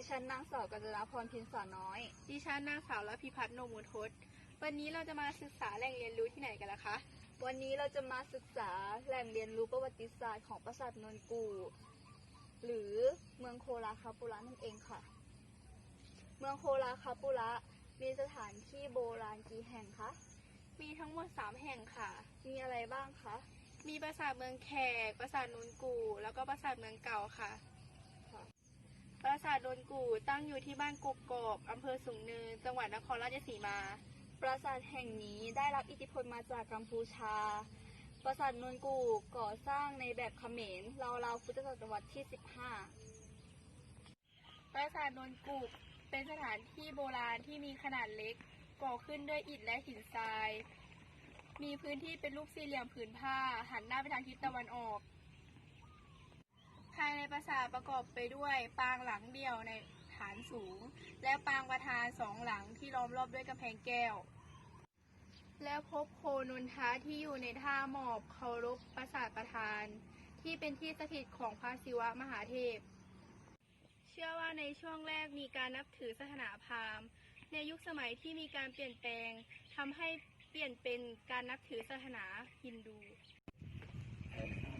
ดิฉันนางสาวกัญจนาพรพินสาน้อย ดิฉันนางสาวรัพิพัฒน์โนมุทศวันนี้เราจะมาศึกษาแหล่งเรียนรู้ที่ไหนกันล่ะคะ วันนี้เราจะมาศึกษาแหล่งเรียนรู้ประวัติศาสตร์ของปราสาทนนกูหรือเมืองโคราคาปุระนั่นเองค่ะ เมืองโคราคาปุระมีสถานที่โบราณกี่แห่งคะ มีทั้งหมด 3 แห่งค่ะ มีอะไรบ้างคะ มีปราสาทเมืองแขก ปราสาทนุนกู แล้วก็ปราสาทเมืองเก่าค่ะค่ะ ปราสาทนกูตั้งอยู่ที่บ้านกกกอกอำเภอสูงเนิน จังหวัดนครราชสีมา ปราสาทแห่งนี้ได้รับอิทธิพลมาจากกัมพูชา ปราสาทนนกูก่อสร้างในแบบเขมรราวๆพุทธศตวรรษที่ 15 ปราสาทนนกูเป็นสถานที่โบราณที่มีขนาดเล็ก ก่อขึ้นด้วยอิฐและหินทราย มีพื้นที่เป็นรูปสี่เหลี่ยมผืนผ้า หันหน้าไปทางทิศตะวันออก ภายในปราสาทประกอบไปด้วย ปางหลังเดียวในฐานสูง และปางประธานสองหลังที่ล้อมรอบด้วยกำแพงแก้ว แล้วพบโคนนทะที่อยู่ในท่าหมอบเคารพปราสาทประธาน ที่เป็นที่สถิตของพระศิวะมหาเทพ เชื่อว่าในช่วงแรกมีการนับถือศาสนาพราหมณ์ ในยุคสมัยที่มีการเปลี่ยนแปลงทำให้เปลี่ยนเป็นการนับถือศาสนาฮินดู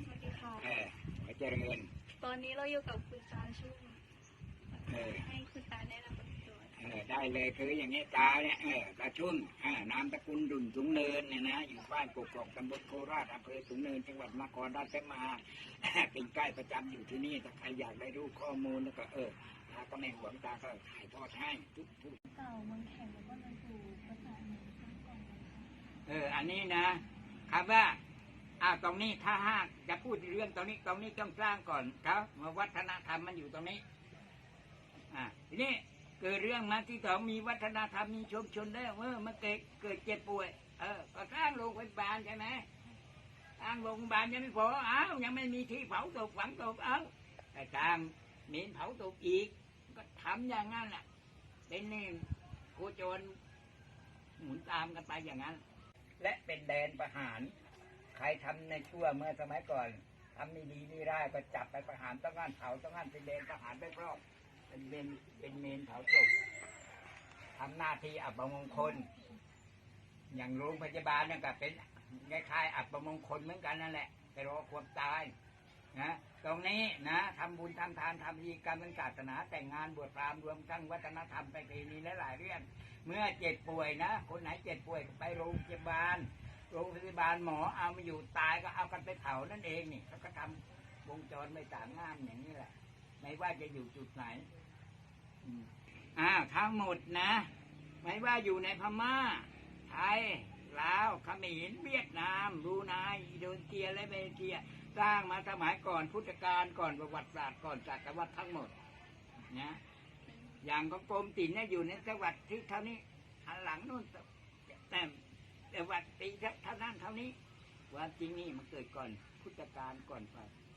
สวัสดีค่ะเออขอเจริญ ตอนนี้เราอยู่กับคุณตาชุ่มเออให้คุณตาแนะนำตัวเออได้เลยคืออย่างนี้ตาเนี่ยเออตาชุ่นเออนามตระกูลดุนสูงเนินเนี่ยนะอยู่บ้านกกอกตำบลโคราชอำเภอสูงเนินจังหวัดนครราชสีมาเป็นใกล้ประจำอยู่ที่นี่ถ้าใครอยากได้รู้ข้อมูลแล้วก็เออตาก็ไม่หวงตาก็ถ่ายทอดให้ทุกทุกเก่าเมืองแข่งแล้วก็นนกูภาษาไหนสร้างก่อนเลยค่ะเอออันนี้นะคำว่า อ่าตรงนี้ถ้าหากจะพูดเรื่องตรงนี้ตรงนี้ต้องสร้างก่อนครับว่าวัฒนธรรมมันอยู่ตรงนี้ อ่าทีนี้เกิดเรื่องมาที่สองมีวัฒนธรรมมีชุมชนแล้เออมันเกิดเกิดเจ็บป่วย เออก็สร้างโรงพยาบาลใช่ไหมสร้างโรงพยาบาลยังไม่พออ้าวยังไม่มีที่เผาศพฝังศพเอ้าแต่สร้างเมนเผาศพอีก ก็ทำอย่างนั้นแหละเป็นนี่โคจรหมุนตามกันไปอย่างนั้น และเป็นแดนประหาร ใครทำในชั่วเมื่อสมัยก่อนทำไม่ดีไม่ได้ก็จับไปประหารต้องงานเผาต้องงานเป็นแดนประหารไปรอบเป็นเมนเป็นเมนเผาศพทำหน้าที่อับมงคล อย่างโรงพยาบาลเนี่ยก็เป็นคล้ายๆอับมงคลเหมือนกันนั่นแหละไปรอความตายนะตรงนี้นะทำบุญทำทานทำพิธีกรรมทางศาสนาแต่งงานบวชพรามรวมทั้งวัฒนธรรมไปเพณีและหลายเรื่อง เมื่อเจ็บป่วยนะ คนไหนเจ็บป่วยไปโรงพยาบาล โรงพยาบาลหมอเอามาอยู่ตายก็เอากันไปเผานั่นเองนี่เขาก็ทำวงจรไม่ต่างงานอย่างนี้แหละไม่ว่าจะอยู่จุดไหนอืมอ้าทั้งหมดนะ ไม่ว่าอยู่ในพม่า ไทยลาวเขมรเวียดนามบรูไนอินโดนีเซียและเมเลเซีย สร้างมาสมัยก่อนพุทธกาลก่อนประวัติศาสตร์ก่อนจักรวรรดิทั้งหมดนะอย่างของกรมตินเนี่ยอยู่ในจังหวัดที่เท่านี้หันหลังนู่นแต่ แต่วัดปีเท่านั้นเท่านี้ว่าจริงนี่มันเกิดก่อนพุทธกาลก่อน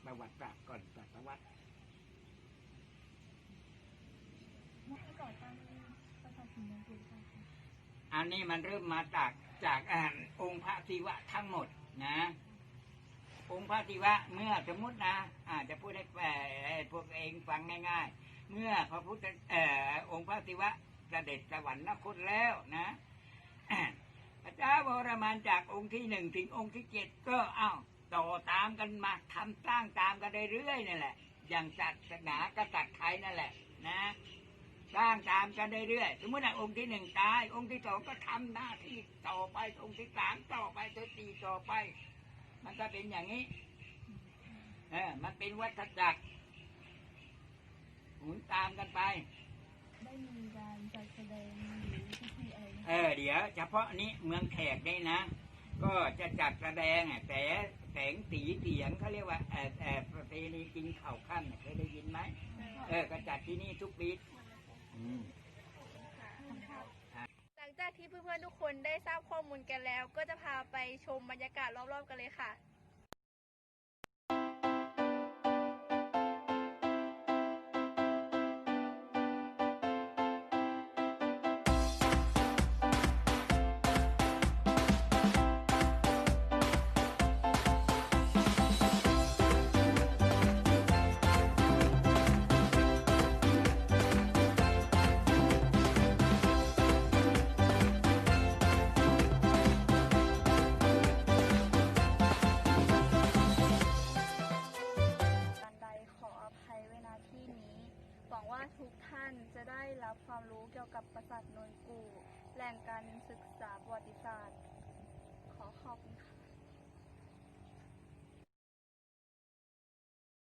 ประวัติศาสตร์ก่อนจักรวรรดิเมื่อก่อนตั้งปราสาทหินนนกูค่ะอันนี้มันเริ่มมาจากจากอ่าองค์พระศิวะทั้งหมดนะ องค์พระศิวะเมื่อสมมตินะอาจจะพูดให้พวกเองฟังง่าย ๆ เมื่อพระพุทธเอ่อองค์พระศิวะเสด็จสวรรคตแล้วนะ พระเจ้าวรมันจากองค์ที่หนึ่งถึงองค์ที่เจ็ดก็เอ้าต่อตามกันมาทำสร้างตามกันเรื่อยๆนั่นแหละ อย่างศาสนากษัตริย์ไทยนั่นแหละนะสร้างตามกันเรื่อยๆสมมติว่าองค์ที่หนึ่งตาย องค์ที่สองก็ทำหน้าที่ต่อไปองค์ที่สามต่อไปตัวสี่ต่อไป มันก็เป็นอย่างนี้เออมันเป็นวัฏจักรหมุนตามกันไป ได้มีการจัดแสดง อะไรไหมเออเดี๋ยวเฉพาะนี้เมืองแขกนี่นะ ก็จะจัดแสดงอะแต่แสงสีเสียงเขาเรียกว่าเออเออประเพณีกินข้าวขั้นน่ะเคยได้ยินไหมเออก็จัดที่นี่ทุกปีอืม หลังจากที่เพื่อนๆทุกคนได้ทราบข้อมูลกันแล้ว ก็จะพาไปชมบรรยากาศรอบๆกันเลยค่ะ จะได้รับความรู้เกี่ยวกับประสาทโนนกู แหล่งการศึกษาประวัติศาสตร์ ขอขอบคุณค่ะ